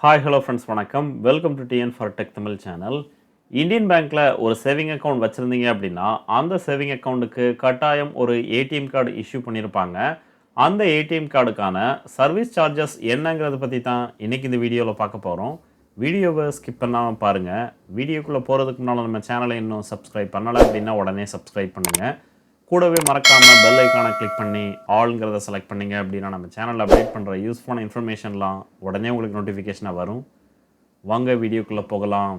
Hi hello friends வணக்கம். Welcome to TN for tech Tamil channel Indian பேங்க்கில் ஒரு saving account வச்சுருந்தீங்க அப்படின்னா அந்த சேவிங் அக்கௌண்ட்டுக்கு கட்டாயம் ஒரு ஏடிஎம் கார்டு இஷ்யூ பண்ணியிருப்பாங்க அந்த ஏடிஎம் கார்டுக்கான சர்வீஸ் சார்ஜஸ் என்னங்கிறத பற்றி தான் இன்றைக்கி இந்த வீடியோவில் பார்க்க போகிறோம் வீடியோவை ஸ்கிப் பண்ணாமல் பாருங்கள் வீடியோக்குள்ளே போகிறதுக்கு முன்னால் நம்ம சேனலை இன்னும் சப்ஸ்கிரைப் பண்ணலை அப்படின்னா உடனே சப்ஸ்கிரைப் பண்ணுங்கள் கூடவே மறக்காமல் பெல் ஐக்கானை கிளிக் பண்ணி ஆல்ங்கிறத செலக்ட் பண்ணீங்க அப்படின்னா நம்ம சேனலில் அப்டேட் பண்ணுற யூஸ்ஃபுல்லான இன்ஃபர்மேஷன்லாம் உடனே உங்களுக்கு நோட்டிஃபிகேஷனாக வரும். வாங்க வீடியோக்குள்ளே போகலாம்.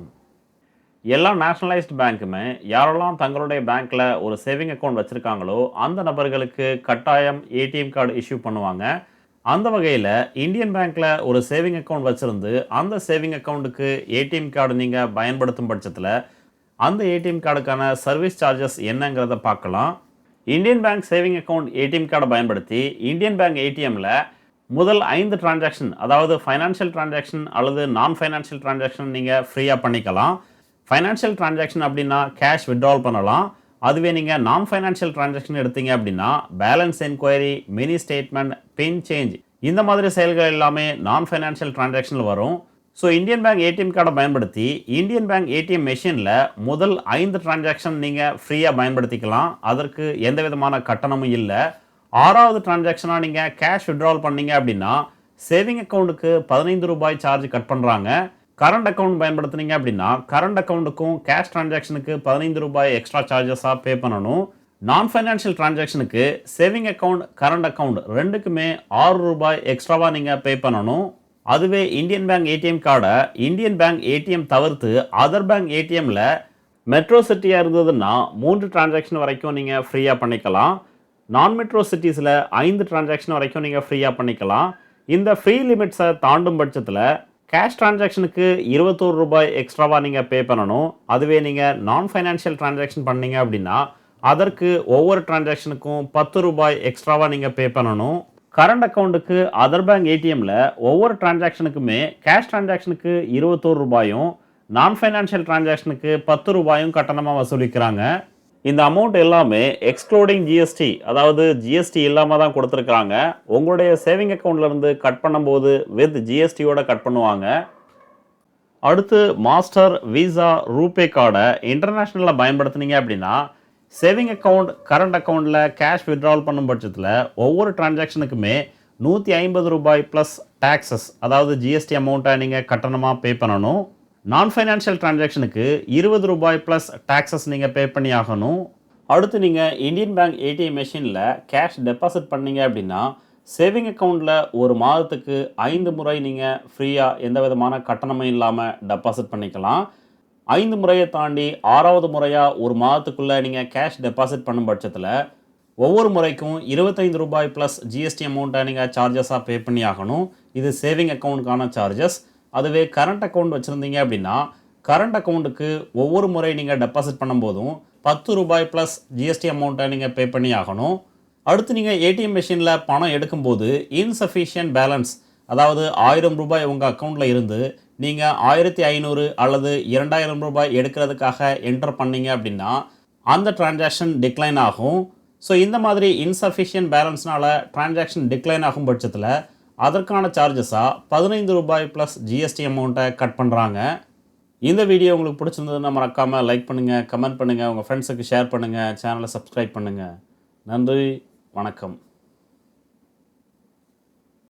எல்லா நேஷனலைஸ்டு பேங்க்குமே யாரெல்லாம் தங்களுடைய பேங்க்கில் ஒரு சேவிங் அக்கௌண்ட் வச்சுருக்காங்களோ அந்த நபர்களுக்கு கட்டாயம் ஏடிஎம் கார்டு இஷ்யூ பண்ணுவாங்க. அந்த வகையில் இந்தியன் பேங்க்கில் ஒரு சேவிங் அக்கௌண்ட் வச்சுருந்து அந்த சேவிங் அக்கௌண்ட்டுக்கு ஏடிஎம் கார்டு நீங்கள் பயன்படுத்தும் பட்சத்தில் அந்த ஏடிஎம் கார்டுக்கான சர்வீஸ் சார்ஜஸ் என்னங்கிறத பார்க்கலாம். Indian bank saving account ATM கார்டை பயன்படுத்தி இந்தியன் பேங்க் ஏடிஎம்மில் முதல் ஐந்து டிரான்சாக்ஷன் அதாவது ஃபைனான்ஷியல் டிரான்சாக்ஷன் அல்லது நான் ஃபைனான்ஷியல் டிரான்சாக்ஷன் நீங்கள் ஃப்ரீயாக பண்ணிக்கலாம். ஃபைனான்ஷியல் டிரான்சாக்ஷன் அப்படின்னா கேஷ் விட்ரால் பண்ணலாம். அதுவே நீங்கள் நான் ஃபைனான்ஷியல் டிரான்சாக்ஷன் எடுத்தீங்க அப்படின்னா balance enquiry mini statement pin change இந்த மாதிரி செயல்கள் எல்லாமே நான் ஃபைனான்ஷியல் டிரான்சாக்ஷனில் வரும். ஸோ இந்தியன் பேங்க் ஏடிஎம் கார்டை பயன்படுத்தி இந்தியன் பேங்க் ஏடிஎம் மெஷினில் முதல் ஐந்து டிரான்சாக்ஷன் நீங்கள் ஃப்ரீயாக பயன்படுத்திக்கலாம். அதற்கு எந்த விதமான கட்டணமும் இல்லை. ஆறாவது டிரான்சாக்ஷனாக நீங்கள் கேஷ் விட்ரால் பண்ணீங்க அப்படின்னா சேவிங் அக்கௌண்ட்டுக்கு பதினைந்து ரூபாய் சார்ஜ் கட் பண்ணுறாங்க கரண்ட் அக்கௌண்ட் பயன்படுத்துனீங்க அப்படின்னா கரண்ட் அக்கௌண்ட்டுக்கும் கேஷ் டிரான்சாக்ஷனுக்கு பதினைந்து ரூபாய் எக்ஸ்ட்ரா சார்ஜஸாக பே பண்ணணும். நான் ஃபைனான்ஷியல் டிரான்சாக்ஷனுக்கு சேவிங் அக்கௌண்ட் கரண்ட் அக்கௌண்ட் ரெண்டுக்குமே ஆறு ரூபாய் எக்ஸ்ட்ராவாக நீங்கள் பே பண்ணணும். அதுவே இந்தியன் பேங்க் ஏடிஎம் கார்டை இந்தியன் பேங்க் ஏடிஎம் தவிர்த்து அதர் பேங்க் ஏடிஎம்மில் மெட்ரோ சிட்டியாக இருந்ததுன்னா மூன்று டிரான்சாக்ஷன் வரைக்கும் நீங்கள் ஃப்ரீயாக பண்ணிக்கலாம். நான் மெட்ரோ சிட்டிஸில் ஐந்து டிரான்சாக்ஷன் வரைக்கும் நீங்கள் ஃப்ரீயாக பண்ணிக்கலாம். இந்த ஃப்ரீ லிமிட்ஸை தாண்டும் பட்சத்தில் கேஷ் டிரான்சாக்ஷனுக்கு இருபத்தோரு ரூபாய் எக்ஸ்ட்ராவாக நீங்கள் பே பண்ணணும். அதுவே நீங்கள் நான் ஃபைனான்ஷியல் டிரான்சாக்ஷன் பண்ணீங்க அப்படின்னா அதற்கு ஒவ்வொரு டிரான்சாக்ஷனுக்கும் பத்து ரூபாய் எக்ஸ்ட்ராவாக நீங்கள் பே பண்ணணும். கரண்ட் அக்கௌண்ட்டுக்கு அதர் பேங்க் ஏடிஎம்மில் ஒவ்வொரு டிரான்சாக்ஷனுக்குமே கேஷ் டிரான்சாக்ஷனுக்கு இருபத்தோரு ரூபாயும் நான் ஃபைனான்ஷியல் டிரான்சாக்ஷனுக்கு பத்து ரூபாயும் கட்டணமாக வசூலிக்கிறாங்க. இந்த அமௌண்ட் எல்லாமே எக்ஸ்க்ளூடிங் ஜிஎஸ்டி அதாவது ஜிஎஸ்டி இல்லாமல் தான் கொடுத்துருக்குறாங்க. உங்களுடைய சேவிங் அக்கௌண்ட்லேருந்து கட் பண்ணும்போது வித் ஜிஎஸ்டியோட கட் பண்ணுவாங்க. அடுத்து மாஸ்டர் விசா ரூபே கார்டை இன்டர்நேஷ்னலில் பயன்படுத்துனீங்க அப்படின்னா சேவிங் அக்கௌண்ட் கரண்ட் அக்கௌண்ட்டில் கேஷ் வித்ட்ரால் பண்ணும் பட்சத்தில் ஒவ்வொரு டிரான்சாக்ஷனுக்குமே நூற்றி ஐம்பது ரூபாய் ப்ளஸ் டேக்ஸஸ் அதாவது ஜிஎஸ்டி அமௌண்ட்டை நீங்கள் கட்டணமாக பே பண்ணணும். நான் ஃபைனான்ஷியல் டிரான்சாக்ஷனுக்கு இருபது ரூபாய் ப்ளஸ் டேக்ஸஸ் நீங்கள் பே பண்ணி ஆகணும். அடுத்து நீங்கள் இந்தியன் பேங்க் ஏடிஎம் மெஷினில் கேஷ் டெபாசிட் பண்ணீங்க அப்படின்னா சேவிங் அக்கௌண்ட்டில் ஒரு மாதத்துக்கு ஐந்து முறை நீங்கள் ஃப்ரீயாக எந்த விதமான கட்டணமும் இல்லாமல் டெபாசிட் பண்ணிக்கலாம். ஐந்து முறையை தாண்டி ஆறாவது முறையாக ஒரு மாதத்துக்குள்ளே நீங்கள் கேஷ் டெபாசிட் பண்ணும் பட்சத்தில் ஒவ்வொரு முறைக்கும் இருபத்தைந்து ரூபாய் ப்ளஸ் ஜிஎஸ்டி அமௌண்ட்டை நீங்கள் சார்ஜஸாக பே பண்ணி ஆகணும். இது சேவிங் அக்கௌண்ட்டுக்கான சார்ஜஸ் அதுவே கரண்ட் அக்கௌண்ட் வச்சுருந்தீங்க அப்படின்னா கரண்ட் அக்கௌண்ட்டுக்கு ஒவ்வொரு முறை நீங்கள் டெபாசிட் பண்ணும்போதும் பத்து ரூபாய் ப்ளஸ் ஜிஎஸ்டி அமௌண்ட்டை நீங்கள் பே பண்ணி ஆகணும். அடுத்து நீங்கள் ஏடிஎம் மிஷினில் பணம் எடுக்கும்போது இன்சஃபிஷியன்ட் பேலன்ஸ் அதாவது ஆயிரம் ரூபாய் உங்கள் அக்கௌண்ட்டில் இருந்து நீங்கள் ஆயிரத்தி ஐநூறு அல்லது இரண்டாயிரம் ரூபாய் எடுக்கிறதுக்காக என்டர் பண்ணீங்க அப்படின்னா அந்த டிரான்சாக்ஷன் டிக்ளைன் ஆகும். ஸோ இந்த மாதிரி இன்சஃபிஷியன்ட் பேலன்ஸ்னால் டிரான்சாக்ஷன் டிக்ளைன் ஆகும் பட்சத்தில் அதற்கான சார்ஜஸாக பதினைந்து ரூபாய் ப்ளஸ் ஜிஎஸ்டி அமௌண்ட்டை கட் பண்ணுறாங்க இந்த வீடியோ உங்களுக்கு பிடிச்சிருந்ததுன்னா மறக்காமல் லைக் பண்ணுங்கள் கமெண்ட் பண்ணுங்கள் உங்கள் ஃப்ரெண்ட்ஸுக்கு ஷேர் பண்ணுங்கள் சேனலை சப்ஸ்கிரைப் பண்ணுங்கள் நன்றி வணக்கம்.